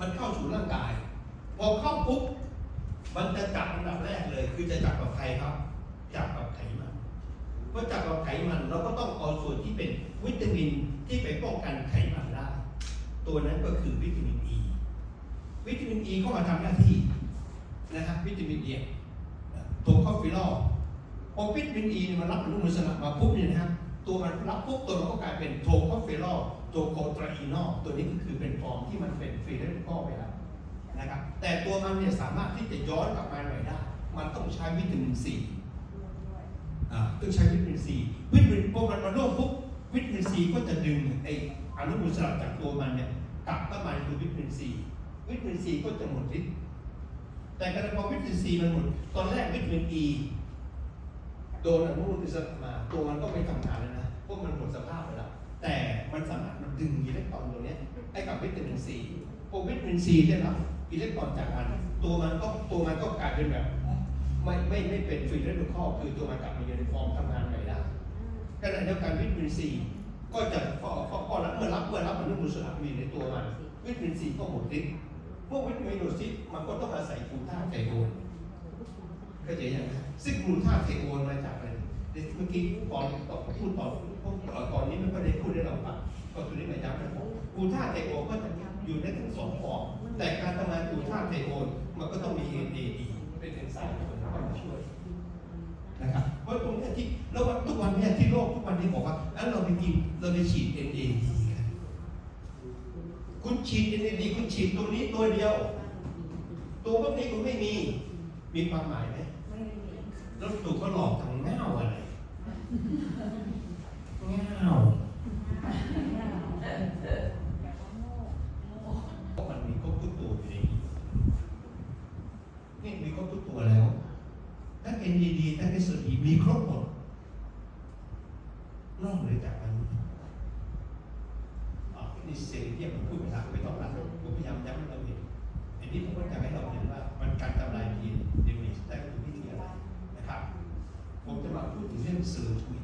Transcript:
มันเข้าสู่ร่างกาย พอเข้าปุ๊บมันจะจับอันดับแรกเลย คือจะจับกับใครครับ จับกับไขมันเพราะจับกับไขมันเราก็ต้องเอาส่วนที่เป็นวิตามินที่ไปป้องกันไขมันได้ ตัวนั้นก็คือวิตามินอ e. ีวิตามินอ e ีเข้ามาทำหน้าที่นะครับวิตามินเอตัวคอฟฟิลอลพอวิตามินอ e ีมันรับอนุมูลอิสระมาปุ๊บเนี่ยนะครับตัวมันรับปุ๊บตัวมันก็กลายเป็นโทคอฟฟิลอล ตัวโคตรีนอลตัวนี้ก็คือเป็นฟอร์มที่มันเป็นฟรีเรดิคอลไปแล้วนะครับแต่ตัวมันเนี่ยสามารถที่จะย้อนกลับมาใหม่ได้ มันต้องใช้วิตามินซีอ่าต้องใช้วิตามินซีวิตามินพอมันมาร่วมปุ๊บวิตามินซีก็จะดึงไออนุมูลอิสรจากตัวมันเนี่ยกลับเข้ามาคือวิตามินซีวิตามินซีก็จะหมดฤทธิ์แต่กระพอวิตามินซีมันหมด ตอนแรกวิตามินอีโดนอนุมูลอิสระมาตัวมันก็ไม่ วิตามินซีพอวิตามินซีได้รับอิเล็กตรอนจากมันตัวมันก็ตัวมันก็กลายเป็นแบบ ไม่ไม่ไม่เป็นฟรีเรดิคอลคือตัวมันกลับมาอยู่ในฟอร์มทำงานใหม่ได้ขณะเดียวกันวิตามินซีก็จะพอพอรับเมื่อรับเมื่อรับอนุมูลอิสระมีในตัวมัน วิตามินซีก็หมดฤทธิ์พวกวิตามินซิสมันก็ต้องอาศัยกลูตาไทโอนก็จะอย่างนั้ซึ่งกลูตาไทโอนมาจากอะไรเมื่อกี้ตอนตอนพูดตอนตอนนี้ม่ค่อยได้พูดได้เราฟังก็ตัวนี้หมายย้ำนะกลูตาไทโอนก็ องฟอร์มแต่การทำงานกลูตาไทโอนมันก็ต้องมี NAD เป็นเอนไซม์ตัวนั้นเข้ามาช่วยนะครับเพราะตรงเนี้ยที่แล้ววันทุกวันเนี้ยที่โลกทุกวันนี้บอกว่าอันเราไปกินเราไปฉีด NAD กันคุณฉีด NAD คุณฉีดตัวนี้ตัวเดียว ตัวพวกนี้คุณไม่มีมีความหมายไหมแล้วถูกเขาหลอกทางเง่าอะไร NAD แทนสุดีมีครบหมดนอกเลยจากนั้นอ๋ในเสิ่งที่ผมพูดไปทางไม่ต้องรับผมพยายามย้ำให้เราเห็นอันนี้ผมก็อยากให้เราเห็นว่ามันการทำลายยีนเดมิสได้คือวิธีอะไรนะครับ ผมจะมาพูดถึงเรื่องสื่อทุย